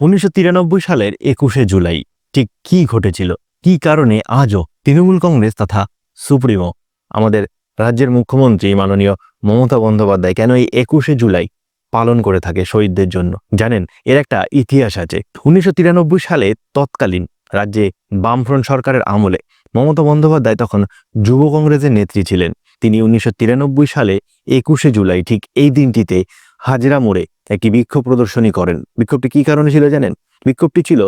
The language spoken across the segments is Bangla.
উনিশশো তিরানব্বই সালের একুশে জুলাই। ঠিক কি ঘটেছিল? কি কারণে আজও তৃণমূল কংগ্রেস তথা সুপ্রিমো, আমাদের রাজ্যের মুখ্যমন্ত্রী মাননীয় মমতা বন্দ্যোপাধ্যায় কেন এই একুশে জুলাই পালন করে থাকে শহীদদের জন্য? জানেন, এর একটা ইতিহাস আছে। উনিশশো তিরানব্বই সালে তৎকালীন রাজ্যে বামফ্রন্ট সরকারের আমলে মমতা বন্দ্যোপাধ্যায় তখন যুব কংগ্রেসের নেত্রী ছিলেন। তিনি উনিশশো তিরানব্বই সালে একুশে জুলাই, ঠিক এই দিনটিতে হাজরা মোড়ে একটি বিক্ষোভ প্রদর্শনী করেন। বিক্ষোভটি কি কারণে ছিল জানেন? বিক্ষোভটি ছিল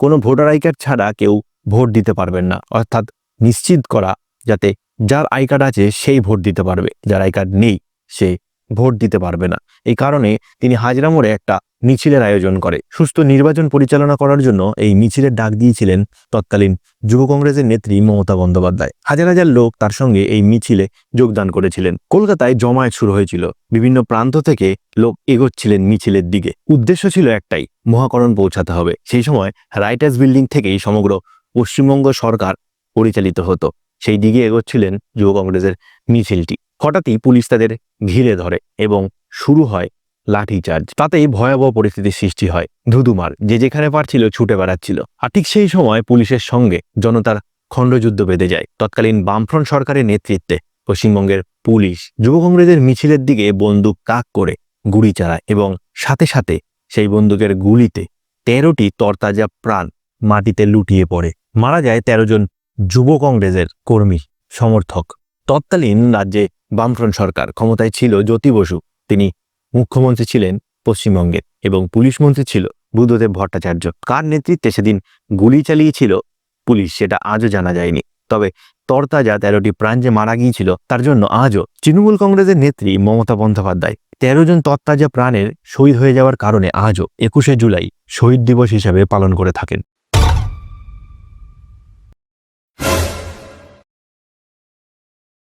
কোনো ভোটার আই কার্ড ছাড়া কেউ ভোট দিতে পারবেন না। অর্থাৎ নিশ্চিত করা যাতে যার আই কার্ড আছে, সেই ভোট দিতে পারবে। যার আই কার্ড নেই, সে ভোট দিতে পারবে না। এই কারণে তিনি হাজরা মোড়ে একটা মিছিলের আয়োজন করে। সুস্থ নির্বাচন পরিচালনা করার জন্য এই মিছিলের ডাক দিয়েছিলেন তৎকালীন যুব কংগ্রেসের নেত্রী মমতা বন্দ্যোপাধ্যায়। হাজার হাজার লোক তার সঙ্গে এই মিছিলে যোগদান করেছিলেন। কলকাতায় জমায়েত শুরু হয়েছিল। বিভিন্ন প্রান্ত থেকে লোক এগোচ্ছিলেন মিছিলের দিকে। উদ্দেশ্য ছিল একটাই, মহাকরণ পৌঁছাতে হবে। সেই সময় রাইটার্স বিল্ডিং থেকেই সমগ্র পশ্চিমবঙ্গ সরকার পরিচালিত হতো। সেই দিকে এগোচ্ছিলেন যুব কংগ্রেসের মিছিলটি। হঠাৎই পুলিশ তাদের ঘিরে ধরে এবং শুরু হয় লাঠিচার্জ তাতেই ভয়াবহ পরিস্থিতির সৃষ্টি হয় ধুধুমার, যে যেখানে পারছিল ছুটে বেড়াচ্ছিল। আর ঠিক সেই সময় পুলিশের সঙ্গে জনতার খণ্ডযুদ্ধ বেঁধে যায়। তৎকালীন বামফ্রন্ট সরকারের নেতৃত্বে পশ্চিমবঙ্গের পুলিশ যুব কংগ্রেসের মিছিলের দিকে বন্দুক কাক করে গুলি চালায় এবং সাথে সাথে সেই বন্দুকের গুলিতে তেরোটি তরতাজা প্রাণ মাটিতে লুটিয়ে পড়ে। মারা যায় তেরো জন যুব কংগ্রেসের কর্মী সমর্থক। তৎকালীন রাজ্যে বামফ্রন্ট সরকার ক্ষমতায় ছিল জ্যোতি বসু। তিনি মুখ্যমন্ত্রী ছিলেন পশ্চিমবঙ্গের এবং পুলিশ মন্ত্রী ছিল বুদ্ধদেব ভট্টাচার্য। কার নেতৃত্বে সেদিন গুলি চালিয়েছিল পুলিশ সেটা আজও জানা যায়নি। তবে তরতাজা তেরোটি প্রাণ যে মারা গিয়েছিল, তার জন্য আজও তৃণমূল কংগ্রেসের নেত্রী মমতা বন্দ্যোপাধ্যায় তেরো জন তত্তাজা প্রাণের শহীদ হয়ে যাওয়ার কারণে আজও একুশে জুলাই শহীদ দিবস হিসাবে পালন করে থাকেন।